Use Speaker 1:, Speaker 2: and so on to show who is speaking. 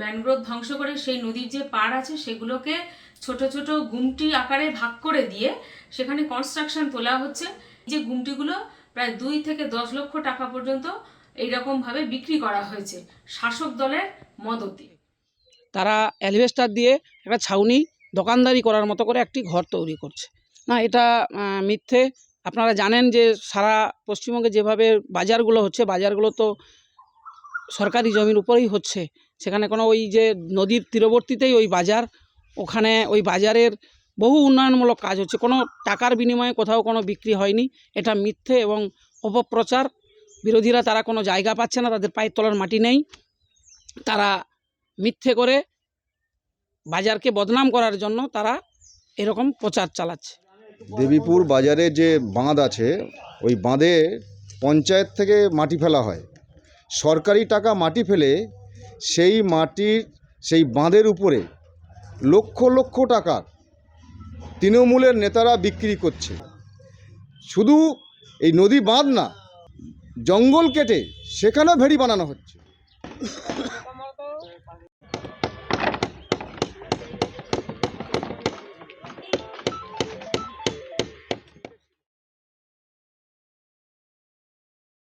Speaker 1: Mangrove ধ্বংস করে সেই নদীর যে পাড় আছে, সেগুলোকে ছোট ছোট গুমটি আকারে ভাগ করে দিয়ে সেখানে কনস্ট্রাকশন তোলা হচ্ছে। যে গুমটিগুলো প্রায় দুই থেকে দশ লক্ষ টাকা পর্যন্ত এইরকম ভাবে বিক্রি করা হয়েছে। শাসক দলের মদতে।
Speaker 2: তারা অ্যালভেস্টার দিয়ে একটা ছাউনি দোকানদারি করার মতো করে একটি ঘর তৈরি করছে। না, এটা মিথ্যে। আপনারা জানেন যে সারা পশ্চিমবঙ্গে যেভাবে বাজারগুলো হচ্ছে, বাজারগুলো তো সরকারি জমির উপরেই হচ্ছে। সেখানে কোনো ওই যে নদীর তীরবর্তীতেই ওই বাজার, ওখানে ওই বাজারের বহু উন্নয়নমূলক কাজ হচ্ছে। কোনো টাকার বিনিময়ে কোথাও কোনো বিক্রি হয়নি। এটা মিথ্যে এবং অপপ্রচার। বিরোধীরা তারা কোনো জায়গা পাচ্ছে না, তাদের পায়ের তলার মাটি নেই। তারা মিথ্যে করে বাজারকে বদনাম করার জন্য তারা এরকম প্রচার চালাচ্ছে।
Speaker 3: দেবীপুর বাজারে যে বাঁধ আছে, ওই বাঁধে পঞ্চায়েত থেকে মাটি ফেলা হয়। সরকারি টাকা মাটি ফেলে সেই মাটির, সেই বাঁধের উপরে লক্ষ লক্ষ টাকার তৃণমূলের নেতারা বিক্রি করছে। শুধু এই নদী বাঁধ না, জঙ্গল কেটে সেখানেও ভেড়ি বানানো হচ্ছে।